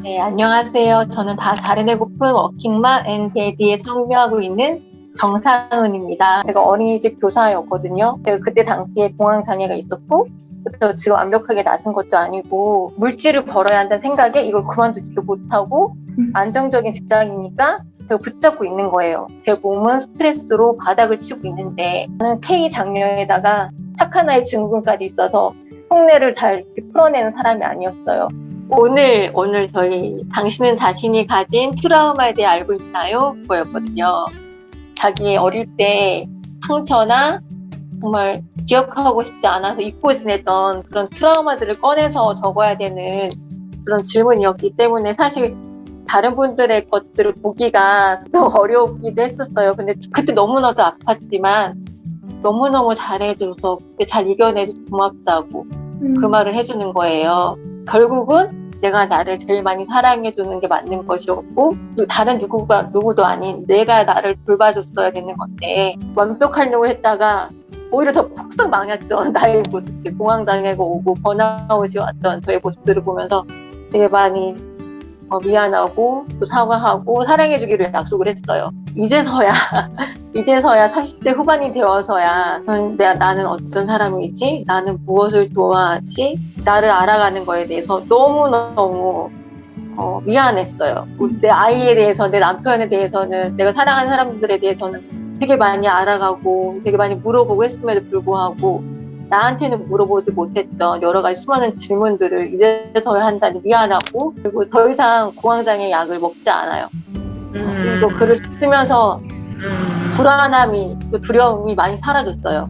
네, 안녕하세요. 저는 다 잘해내고픈 워킹맘 앤 데디에 성묘하고 있는 정상은입니다. 제가 어린이집 교사였거든요. 제가 그때 당시에 공황장애가 있었고, 그때 지금 완벽하게 나선 것도 아니고, 물질을 벌어야 한다는 생각에 이걸 그만두지도 못하고, 안정적인 직장이니까 제가 붙잡고 있는 거예요. 제 몸은 스트레스로 바닥을 치고 있는데, 저는 K 장녀에다가 착한 아이 증후군까지 있어서 속내를 잘 풀어내는 사람이 아니었어요. 오늘 오늘 저희 당신은 자신이 가진 트라우마에 대해 알고 있나요? 그거였거든요. 자기 어릴 때 상처나 정말 기억하고 싶지 않아서 잊고 지냈던 그런 트라우마들을 꺼내서 적어야 되는 그런 질문이었기 때문에 사실 다른 분들의 것들을 보기가 더 어려웠기도 했었어요. 근데 그때 너무나도 아팠지만 너무너무 잘해줘서 그때 잘 이겨내줘서 고맙다고 그 말을 해주는 거예요. 결국은 내가 나를 제일 많이 사랑해 주는 게 맞는 것이었고 또 다른 누구가 누구도 아닌 내가 나를 돌봐줬어야 되는 건데 완벽하려고 했다가 오히려 더 폭삭 망했던 나의 모습들 공황장애가 오고 번아웃이 왔던 저의 모습들을 보면서 되게 많이 어, 미안하고 또 사과하고 사랑해주기를 약속을 했어요. 이제서야 이제서야 30대 후반이 되어서야 음, 내가 나는 어떤 사람이지? 나는 무엇을 좋아하지? 나를 알아가는 거에 대해서 너무 너무 어, 미안했어요. 내 아이에 대해서, 내 남편에 대해서는, 내가 사랑하는 사람들에 대해서는 되게 많이 알아가고, 되게 많이 물어보고 했음에도 불구하고, 나한테는 물어보지 못했던 여러 가지 수많은 질문들을 이제서야 한다니 미안하고, 그리고 더 이상 공황장애 약을 먹지 않아요. 그리고 글을 쓰면서 음. 불안함이, 또 두려움이 많이 사라졌어요.